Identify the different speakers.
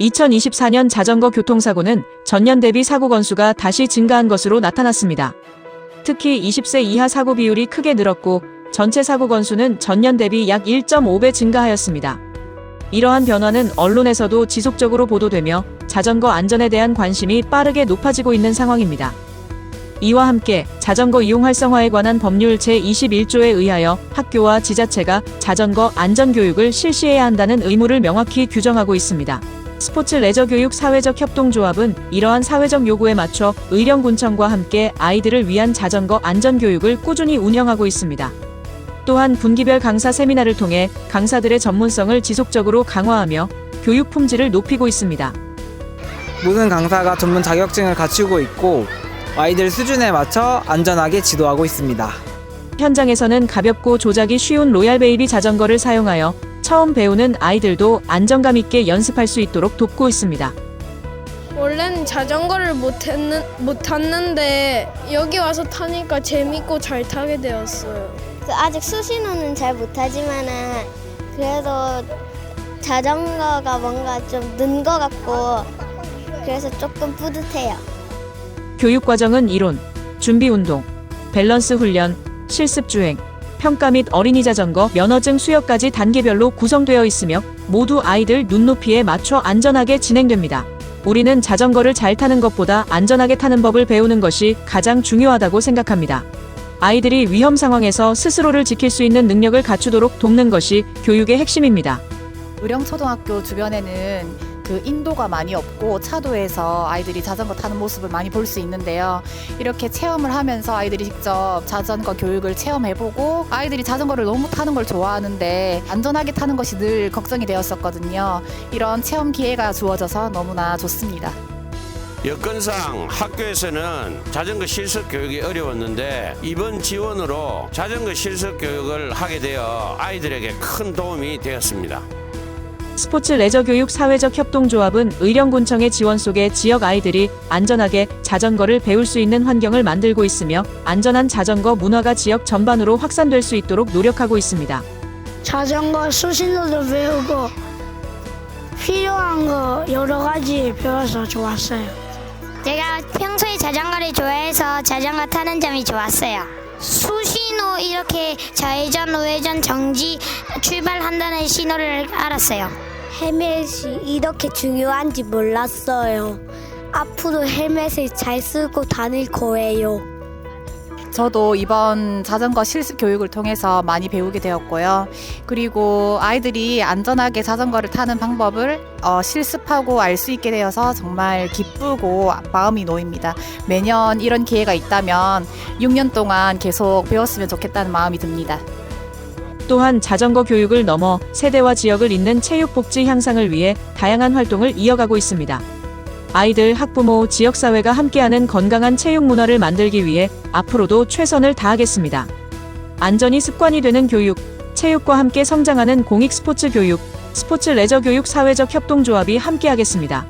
Speaker 1: 2024년 자전거 교통사고는 전년 대비 사고 건수가 다시 증가한 것으로 나타났습니다. 특히 20세 이하 사고 비율이 크게 늘었고 전체 사고 건수는 전년 대비 약 1.5배 증가하였습니다. 이러한 변화는 언론에서도 지속적으로 보도되며 자전거 안전에 대한 관심이 빠르게 높아지고 있는 상황입니다. 이와 함께 자전거 이용 활성화에 관한 법률 제21조에 의하여 학교와 지자체가 자전거 안전 교육을 실시해야 한다는 의무를 명확히 규정하고 있습니다. 스포츠 레저 교육 사회적 협동조합은 이러한 사회적 요구에 맞춰 의령군청과 함께 아이들을 위한 자전거 안전 교육을 꾸준히 운영하고 있습니다. 또한 분기별 강사 세미나를 통해 강사들의 전문성을 지속적으로 강화하며 교육 품질을 높이고 있습니다.
Speaker 2: 모든 강사가 전문 자격증을 갖추고 있고 아이들 수준에 맞춰 안전하게 지도하고 있습니다.
Speaker 1: 현장에서는 가볍고 조작이 쉬운 로얄 베이비 자전거를 사용하여 처음 배우는 아이들도 안정감 있게 연습할 수 있도록 돕고 있습니다.
Speaker 3: 원래는 자전거를 못, 했는, 못 탔는데 여기 와서 타니까 재밌고 잘 타게 되었어요.
Speaker 4: 그 아직 수신호는 잘 못하지만은 그래도 자전거가 뭔가 좀 는 것 같고 그래서 조금 뿌듯해요.
Speaker 1: 교육 과정은 이론, 준비 운동, 밸런스 훈련, 실습 주행, 평가 및 어린이 자전거 면허증 수여까지 단계별로 구성되어 있으며 모두 아이들 눈높이에 맞춰 안전하게 진행됩니다. 우리는 자전거를 잘 타는 것보다 안전하게 타는 법을 배우는 것이 가장 중요하다고 생각합니다. 아이들이 위험 상황에서 스스로를 지킬 수 있는 능력을 갖추도록 돕는 것이 교육의 핵심입니다.
Speaker 5: 의령초등학교 주변에는 그 인도가 많이 없고 차도에서 아이들이 자전거 타는 모습을 많이 볼 수 있는데요. 이렇게 체험을 하면서 아이들이 직접 자전거 교육을 체험해보고 아이들이 자전거를 너무 타는 걸 좋아하는데 안전하게 타는 것이 늘 걱정이 되었었거든요. 이런 체험 기회가 주어져서 너무나 좋습니다.
Speaker 6: 여건상 학교에서는 자전거 실습 교육이 어려웠는데 이번 지원으로 자전거 실습 교육을 하게 되어 아이들에게 큰 도움이 되었습니다.
Speaker 1: 스포츠 레저 교육 사회적 협동조합은 의령군청의 지원 속에 지역 아이들이 안전하게 자전거를 배울 수 있는 환경을 만들고 있으며 안전한 자전거 문화가 지역 전반으로 확산될 수 있도록 노력하고 있습니다.
Speaker 7: 자전거 수신호도 배우고 필요한 거 여러 가지 배워서 좋았어요.
Speaker 4: 제가 평소에 자전거를 좋아해서 자전거 타는 점이 좋았어요. 수신 호 이렇게 좌회전, 우회전, 정지 출발한다는 신호를 알았어요.
Speaker 7: 헬멧이 이렇게 중요한지 몰랐어요. 앞으로 헬멧을 잘 쓰고 다닐 거예요.
Speaker 5: 저도 이번 자전거 실습 교육을 통해서 많이 배우게 되었고요. 그리고 아이들이 안전하게 자전거를 타는 방법을 어, 실습하고 알 수 있게 되어서 정말 기쁘고 마음이 놓입니다. 매년 이런 기회가 있다면 6년 동안 계속 배웠으면 좋겠다는 마음이 듭니다.
Speaker 1: 또한 자전거 교육을 넘어 세대와 지역을 잇는 체육 복지 향상을 위해 다양한 활동을 이어가고 있습니다. 아이들, 학부모, 지역사회가 함께하는 건강한 체육 문화를 만들기 위해 앞으로도 최선을 다하겠습니다. 안전이 습관이 되는 교육, 체육과 함께 성장하는 공익 스포츠 교육, 스포츠 레저 교육 사회적 협동조합이 함께하겠습니다.